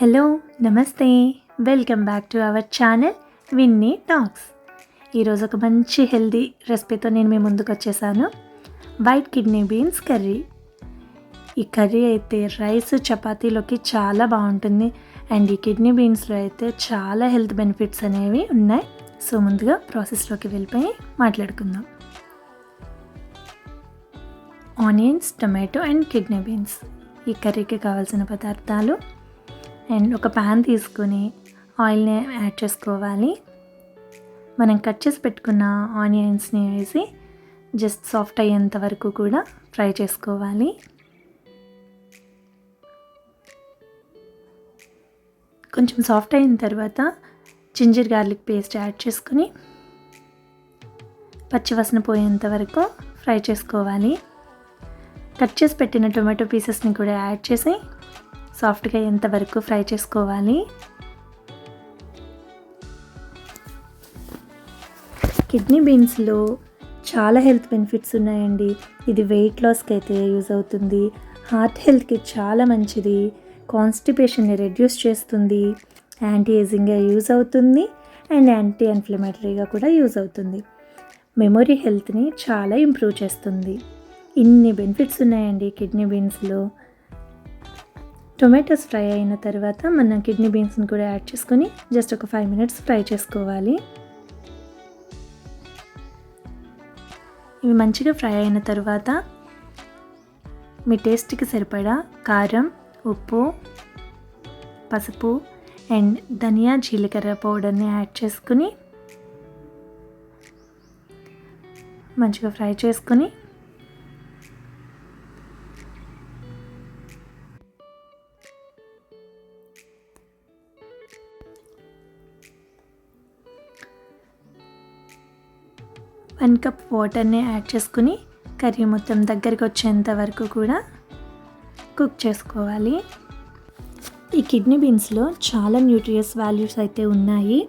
Hello నమస్తే. Welcome back to our channel Vinny talks. ఈరోజు ఒక మంచి హెల్దీ రెసిపీతో నేను మీ ముందుకు వచ్చేసాను. White kidney beans curry. ఈ కర్రీ అయితే రైస్ చపాతీలోకి చాలా బాగుంటుంది. అండ్ ఈ కిడ్నీ బీన్స్లో అయితే చాలా హెల్త్ బెనిఫిట్స్ అనేవి ఉన్నాయి. సో ముందుగా ప్రాసెస్లోకి వెళ్ళిపోయి మాట్లాడుకుందాం. Onions tomato and kidney beans. ఈ కర్రీకి కావాల్సిన పదార్థాలు అండ్ ఒక ప్యాన్ తీసుకొని ఆయిల్ని యాడ్ చేసుకోవాలి. మనం కట్ చేసి పెట్టుకున్న ఆనియన్స్ని వేసి జస్ట్ సాఫ్ట్ అయ్యేంత వరకు కూడా ఫ్రై చేసుకోవాలి. కొంచెం సాఫ్ట్ అయిన తర్వాత జింజర్ గార్లిక్ పేస్ట్ యాడ్ చేసుకుని పచ్చివాసన పోయేంత వరకు ఫ్రై చేసుకోవాలి. కట్ చేసి పెట్టిన టొమాటో పీసెస్ని కూడా యాడ్ చేసి సాఫ్ట్గా ఎంతవరకు ఫ్రై చేసుకోవాలి. కిడ్నీ బీన్స్లో చాలా హెల్త్ బెనిఫిట్స్ ఉన్నాయండి. ఇది వెయిట్ లాస్కి అయితే యూజ్ అవుతుంది. హార్ట్ హెల్త్కి చాలా మంచిది. కాన్స్టిపేషన్ని రెడ్యూస్ చేస్తుంది. యాంటీ ఏజింగ్గా యూజ్ అవుతుంది. అండ్ యాంటీ ఇన్ఫ్లమేటరీగా కూడా యూజ్ అవుతుంది. మెమొరీ హెల్త్ని చాలా ఇంప్రూవ్ చేస్తుంది. ఇన్ని బెనిఫిట్స్ ఉన్నాయండి కిడ్నీ బీన్స్లో. టొమాటోస్ ఫ్రై అయిన తర్వాత మన కిడ్నీ బీన్స్ని కూడా యాడ్ చేసుకొని జస్ట్ ఒక ఫైవ్ మినిట్స్ ఫ్రై చేసుకోవాలి. ఇవి మంచిగా ఫ్రై అయిన తర్వాత మీ టేస్ట్కి సరిపడా కారం ఉప్పు పసుపు అండ్ ధనియా జీలకర్ర పౌడర్ని యాడ్ చేసుకుని మంచిగా ఫ్రై చేసుకుని వన్ కప్ వాటర్ని యాడ్ చేసుకుని కర్రీ మొత్తం దగ్గరికి వచ్చేంత వరకు కూడా కుక్ చేసుకోవాలి. ఈ కిడ్నీ బీన్స్లో చాలా న్యూట్రియస్ వాల్యూస్ అయితే ఉన్నాయి.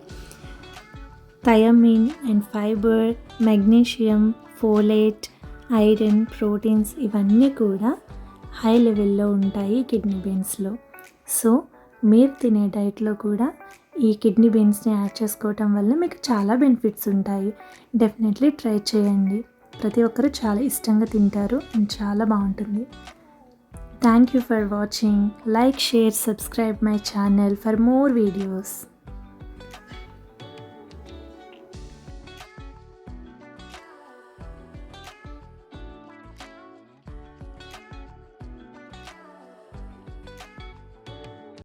Thiamine and fibre magnesium folate iron proteins ఇవన్నీ కూడా హై లెవెల్లో ఉంటాయి కిడ్నీ బీన్స్లో. సో మీరు తినే డైట్లో కూడా ఈ కిడ్నీ బీన్స్ని యాడ్ చేసుకోవటం వల్ల మీకు చాలా బెనిఫిట్స్ ఉంటాయి. డెఫినెట్లీ ట్రై చేయండి. ప్రతి ఒక్కరు చాలా ఇష్టంగా తింటారు అండ్ చాలా బాగుంటుంది. Thank you for watching. Like share subscribe my channel for more videos.